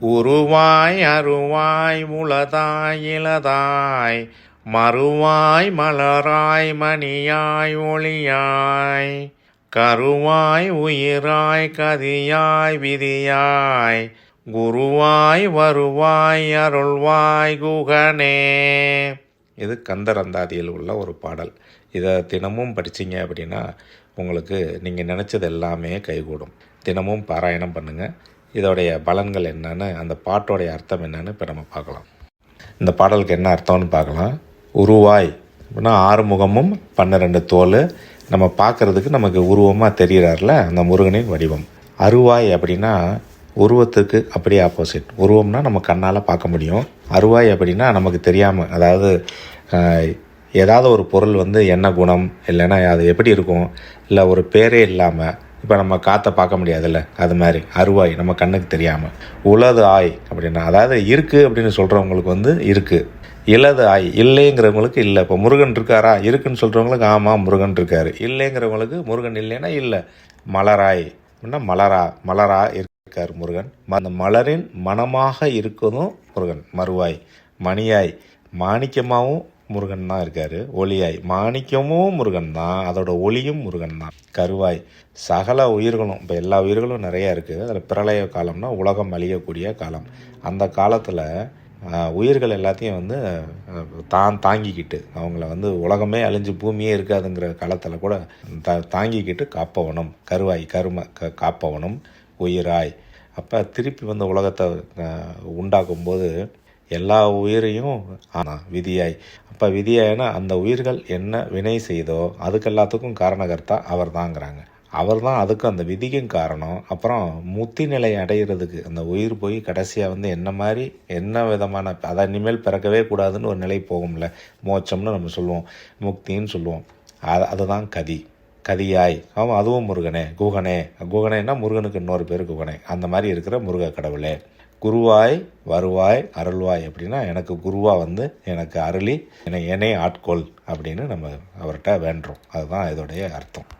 உருவாய் அருவாய் முளதாய் இளதாய் மறுவாய் மலராய் மணியாய் ஒளியாய் கருவாய் உயிராய் கதியாய் விதியாய் குருவாய் வருவாய் அருள்வாய் குகனே. இது கந்தரந்தாதியில் உள்ள ஒரு பாடல். இதை தினமும் படிச்சீங்க அப்படின்னா உங்களுக்கு நீங்கள் நினச்சது எல்லாமே கைகூடும். தினமும் பாராயணம் பண்ணுங்கள் இதோடைய பலன்கள் என்னன்னு அந்த பாட்டோடைய அர்த்தம் என்னென்னு இப்போ நம்ம பார்க்கலாம். இந்த பாடலுக்கு என்ன அர்த்தம்னு பார்க்கலாம். உருவாய் அப்படின்னா ஆறுமுகமும் பன்னிரெண்டு தோல். நம்ம பார்க்குறதுக்கு நமக்கு உருவமாக தெரிகிறார்ல அந்த முருகனின் வடிவம். அருவாய் அப்படின்னா உருவத்துக்கு அப்படியே ஆப்போசிட் உருவம்னா நம்ம கண்ணால் பார்க்க முடியும். அருவாய் அப்படின்னா நமக்கு தெரியாமல் அதாவது ஏதாவது ஒரு பொருள் வந்து என்ன குணம் இல்லைன்னா அது எப்படி இருக்கும் இல்லை ஒரு பேரே இல்லாமல் இப்போ நம்ம காற்றை பார்க்க முடியாதுல்ல? அது மாதிரி. அருவாய் நம்ம கண்ணுக்கு தெரியாமல் உலது ஆய் அப்படின்னா அதாவது இருக்குது அப்படின்னு சொல்கிறவங்களுக்கு வந்து இருக்குது இலது ஆய் இல்லைங்கிறவங்களுக்கு இல்லை. இப்போ முருகன் இருக்காரா? இருக்குன்னு சொல்கிறவங்களுக்கு ஆமாம் முருகன் இருக்கார். இல்லைங்கிறவங்களுக்கு முருகன் இல்லைன்னா இல்லை. மலராய் அப்படின்னா மலரா மலரா இருக்கார் முருகன். ம- அந்த மலரின் மனமாக இருக்கதும் முருகன். மறுவாய் மணியாய் மாணிக்கமாகவும் முருகன் தான் இருக்கார். ஒளியாய். மாணிக்கமும் முருகன் தான் அதோட ஒளியும் முருகன் தான் கருவாய். சகல உயிர்களும் இப்போ எல்லா உயிர்களும் நிறையா இருக்குது அதில் பிரளய காலம்னா உலகம் அழியக்கூடிய காலம். அந்த காலத்தில் உயிர்கள் எல்லாத்தையும் வந்து தான் தாங்கிக்கிட்டு அவங்கள வந்து உலகமே அழிஞ்சு பூமியே இருக்காதுங்கிற காலத்தில் கூட த தாங்கிக்கிட்டு காப்பவனும் கருவாய் கரும க காப்பவனும் உயிராய். அப்போ திருப்பி வந்து உலகத்தை உண்டாக்கும்போது எல்லா உயிரையும் ஆனால் விதியாய். அப்போ விதியாய்னா அந்த உயிர்கள் என்ன வினை செய்தோ அதுக்கு எல்லாத்துக்கும் காரணகர்த்தா அவர் தாங்கிறாங்க அவர் தான் அதுக்கும் அந்த விதிக்கும் காரணம். அப்புறம் முத்தி நிலை அடைகிறதுக்கு அந்த உயிர் போய் கடைசியாக வந்து என்ன மாதிரி என்ன விதமான அதை இனிமேல் பிறக்கவே கூடாதுன்னு ஒரு நிலை போகும்ல. மோட்சம்னு நம்ம சொல்லுவோம். முக்தின்னு சொல்லுவோம். அது அதுதான் கதி. கதியாய். ஆமாம் அதுவும் முருகனே குகனே. குகனேன்னா முருகனுக்கு இன்னொரு பேர் குகனே. அந்த மாதிரி இருக்கிற முருக கடவுளே. குருவாய் வருவாய் அருள்வாய் அப்படின்னா எனக்கு குருவாக வந்து எனக்கு அருளி என்னை என்னை ஆட்கொள் அப்படின்னு நம்ம அவர்கிட்ட வேண்டுறோம். அதுதான் இதோடைய அர்த்தம்.